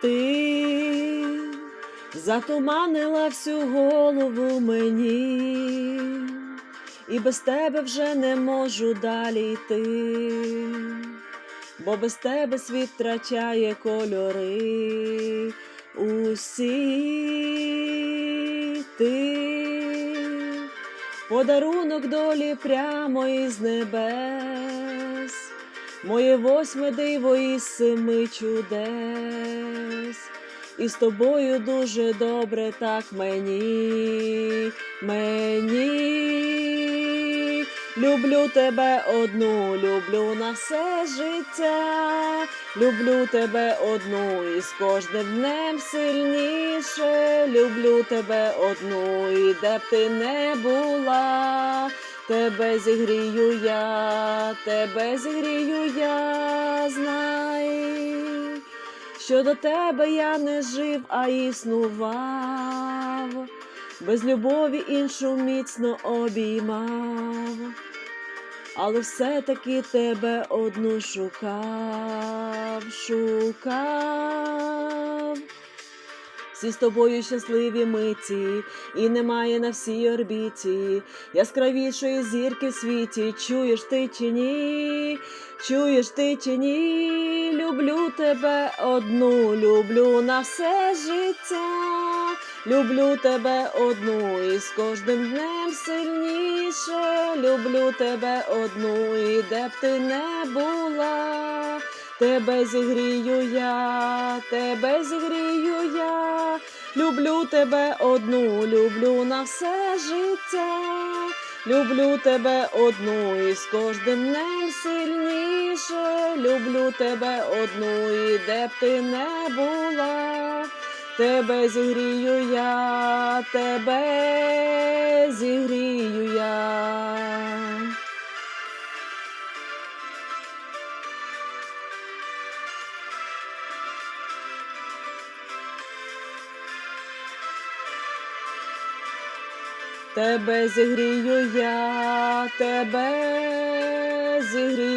ти затуманила всю голову мені, і без тебе вже не можу далі йти, бо без тебе світ втрачає кольори. Усі ти, подарунок долі прямо із небес, моє восьме диво із семи чудес, і з тобою дуже добре так мені, мені. Люблю тебе одну, люблю на все життя, люблю тебе одну і з кожним днем сильніше, люблю тебе одну, і де б ти не була, тебе зігрію я, тебе зігрію я, знай, що до тебе я не жив, а існував, без любові іншу міцно обіймав але все-таки тебе одну шукав, шукав. Всі з тобою щасливі миті, і немає на всій орбіті яскравішої зірки в світі. Чуєш ти чи ні? Чуєш ти чи ні? Люблю тебе одну, люблю на все життя. Люблю тебе одну, і з кожним днем сильніше. Люблю тебе одну, і де б ти не була. Тебе зігрію я, тебе зігрію я, люблю тебе одну, люблю на все життя, люблю тебе одну, і з кожним днем сильніше, люблю тебе одну, і де б ти не була, тебе зігрію я, тебе зігрію я. Тебе зігрію я, тебе зігрію.